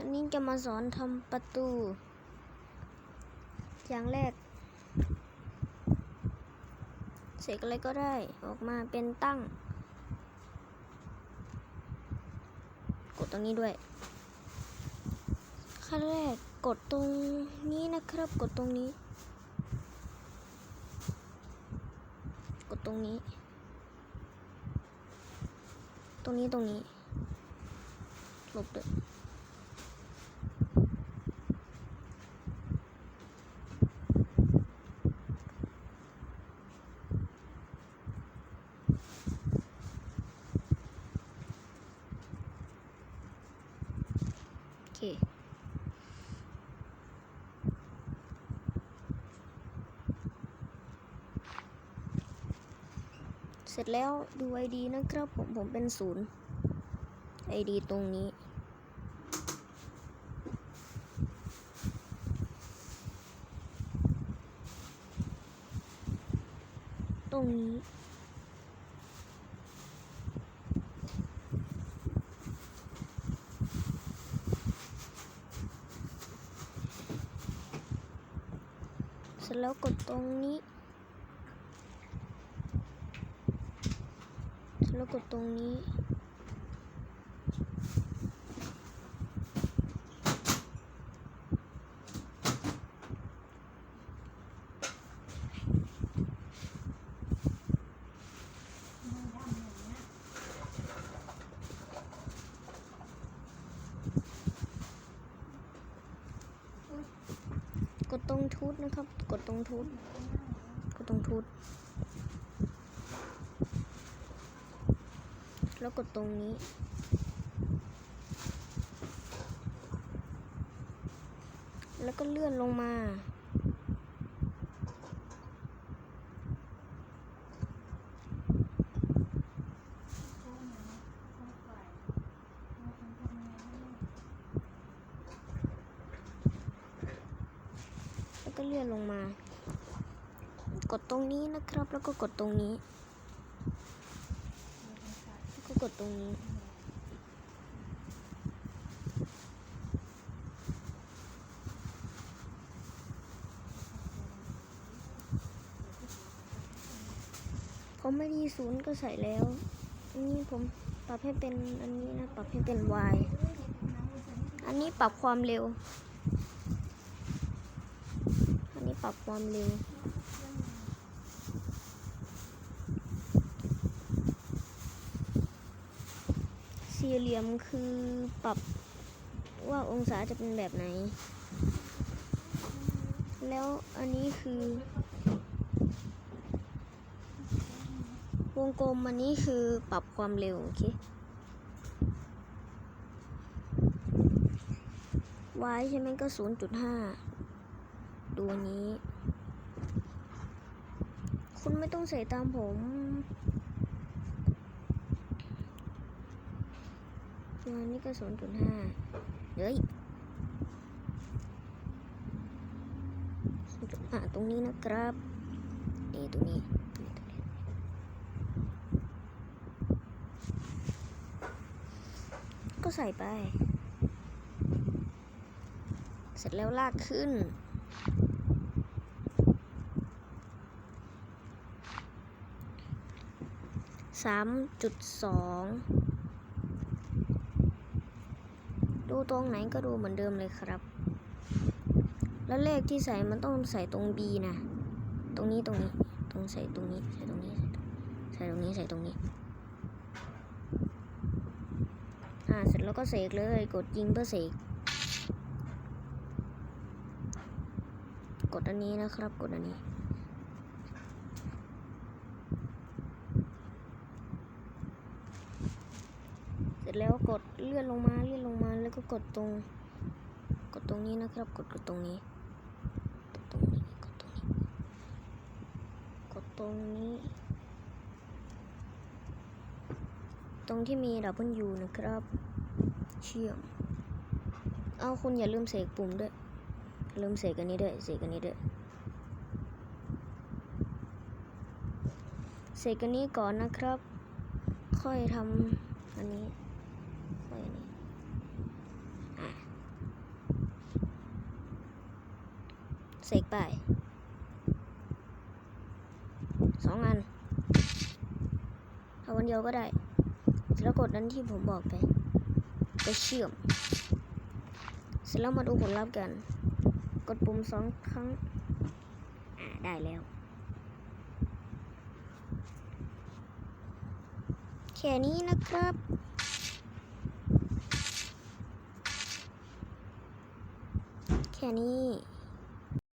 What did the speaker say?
อันนี้จะมาสอนทำประตู อย่างแรก เสกอะไรก็ได้ออกมาเป็นตั้ง กดตรงนี้ด้วย ขั้นแรกกดตรงนี้นะครับ กดตรงนี้ กดตรงนี้ ตรงนี้ตรงนี้ลบด้วย เคเสร็จแล้วดูไอดีนะครับผมผมเป็นศูนย์ไอดีตรงนี้ ตรงนี้ ร็จแล้วกดตรงนี้แล้วกดตรงนี้ กดตรง ทูตนะครับ กดตรงทูตกดตรงทูตแล้วกดตรงนี้ แล้วก็เลื่อนลงมา แล้วก็ เลื่อนลงมา กดตรงนี้นะครับ แล้วก็กดตรงนี้แล้วก็กดตรงนี้ ผมไม่ดีศูนย์ก็ใส่แล้วนนี้ผมปรับให้เป็นอันนี้นะ ปรับให้เป็น y อันนี้ปรับความเร็ว ปรับความเร็วสี่เหลี่ยมคือปรับว่าองศาจะเป็นแบบไหน แล้วอันนี้คือ วงกลมอันนี้คือปรับความเร็ว โอเค y ใช่ไหมก็ 0.5 ดูอันนี้ คุณไม่ต้องใส่ตามผมอันนี้ก็0.5เฮ้ย0.5ตรงนี้นะครับนี่ตรงนี้ก็ใส่ไป เสร็จแล้วลากขึ้น สามจุดสองดูตรงไหนก็ดูเหมือนเดิมเลยครับ แล้วเลขที่ใส่มันต้องใส่ตรง B นะ ตรงนี้ตรงนี้ ตรงใส่ตรงนี้ ใส่ตรงนี้ ใส่ตรงนี้ ใส่ตรงนี้ อ่า เสร็จแล้วก็เสกเลย กดยิงเพื่อเสก กดอันนี้นะครับ กดอันนี้ เสร็จแล้วก ดเลื่อนลงมาเลื่อนลงมาแล้วก็กดตรง กดตรงนี้นะครับ กดกดตรงนี้กดตรงนี้กดตรงนี้ กดตรงนี้ ตรงที่มีดับเบิลยูนะครับ เชื่อม เอาคุณอย่าลืมเสกปุ่มด้วยลืมเสกอันนี้ด้วยเสกอันนี้ด้วยเสกอันนี้ก่อนนะครับ ค่อยทำอันนี้ ค่อยอันนี้ อะ เสกไปสองอันเอาวันเดียวก็ได้ แล้วกดนั้นที่ผมบอกไป ไปเชื่อม เสร็จแล้วมาดูผลลัพธ์กัน กดปุ่มสองครั้ง ได้แล้ว แค่นี้นะครับแค่นี้